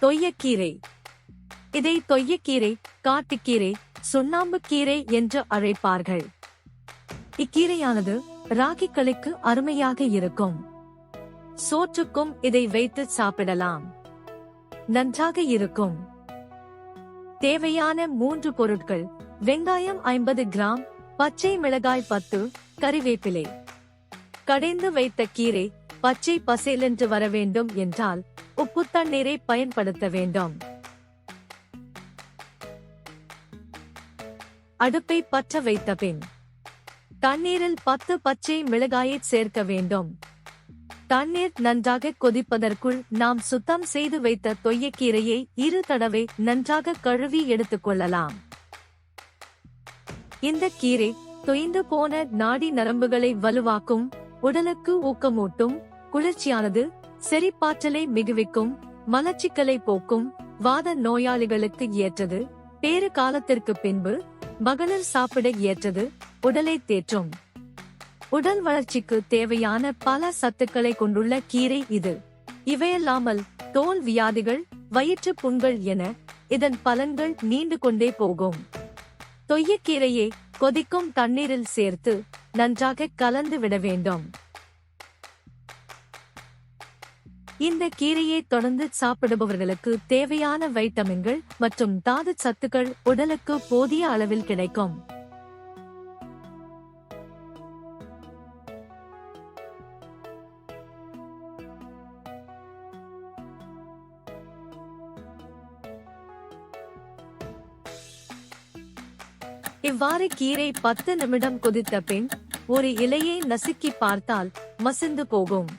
தொய்யக்கீரை. இதை தொய்யக்கீரை காட்டுக்கீரை சுண்ணாம்புக்கீரை என்று அழைப்பார்கள். இக்கீரையானது ராகிக்களுக்கு அருமையாக இருக்கும். சோற்றுக்கும் இதை வைத்து சாப்பிடலாம். நன்றாக இருக்கும். தேவையான மூன்று பொருட்கள் வெங்காயம் ஐம்பது கிராம் பச்சை மிளகாய் பத்து கறிவேப்பிலை. கடைந்து வைத்த கீரை பச்சை பசேலென்று வர வேண்டும் என்றால் உப்பு தண்ணீரை பயன்படுத்த வேண்டும். அடுப்பை பற்ற வைத்த பின் தண்ணீரில் பத்து பச்சை மிளகாயை சேர்க்க வேண்டும். தண்ணீர் நன்றாக கொதிப்பதற்குள் நாம் சுத்தம் செய்து வைத்த தொய்யக்கீரையை இரு தடவை நன்றாக கழுவி எடுத்துக் கொள்ளலாம். இந்த கீரை தொய்ந்து போன நாடி நரம்புகளை வலுவாக்கும் உடலுக்கு ஊக்கமூட்டும் குளிர்ச்சியானது செரிப்பாற்றலை மிகுவிக்கும் மலச்சிக்கலை போக்கும் வாத நோயாளிகளுக்கு ஏற்றது. பேறு காலத்திற்கு பின்பு மகளிர் சாப்பிட ஏற்றது உடலை தேற்றும். உடல் வளர்ச்சிக்கு தேவையான பல சத்துக்களை கொண்டுள்ள கீரை இது. இவையல்லாமல் தோல் வியாதிகள் வயிற்று புண்கள் என இதன் பலன்கள் நீண்டு கொண்டே போகும். தொய்யக்கீரையை கொதிக்கும் தண்ணீரில் சேர்த்து நன்றாக கலந்து விட வேண்டும். இந்த கீரையை தொடர்ந்து சாப்பிடுபவர்களுக்கு தேவையான வைட்டமின்கள் மற்றும் தாது சத்துக்கள் உடலுக்கு போதிய அளவில் கிடைக்கும். இவ்வாறு கீரை பத்து நிமிடம் கொதித்த பின் ஒரு இலையை நசுக்கி பார்த்தால் மசிந்து போகும்.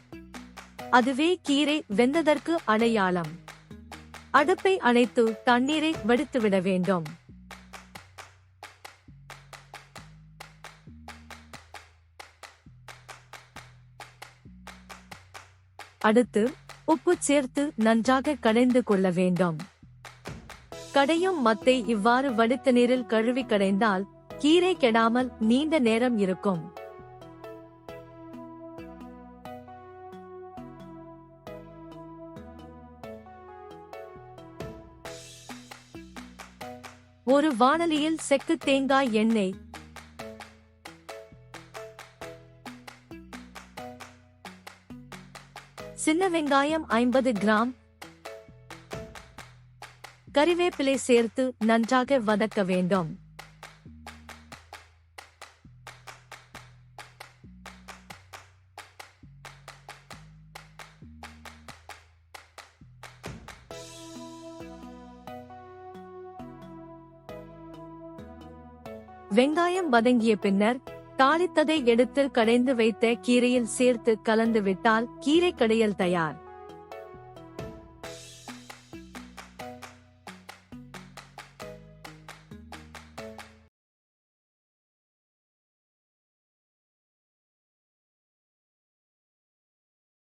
அதுவே கீரை வெந்ததற்கு அடையாளம். அடுப்பை அணைத்து தண்ணீரை வடித்துவிட வேண்டும். அடுத்து உப்பு சேர்த்து நன்றாக கடைந்து கொள்ள வேண்டும். கடையும் மத்தை இவ்வாறு வடித்த நீரில் கழுவி கடைந்தால் கீரை கெடாமல் நீண்ட நேரம் இருக்கும். ஒரு வானலியில் செக்கு தேங்காய் எண்ணெய். சின்ன வெங்காயம் ஐம்பது கிராம். கறிவேப்பிலை சேர்த்து நன்றாக வதக்க வேண்டும். வெங்காயம் வதங்கிய பின்னர் தாளித்ததை எடுத்து கடைந்து வைத்த கீரையில் சேர்த்து கலந்து விட்டால் கீரை கடையல் தயார்.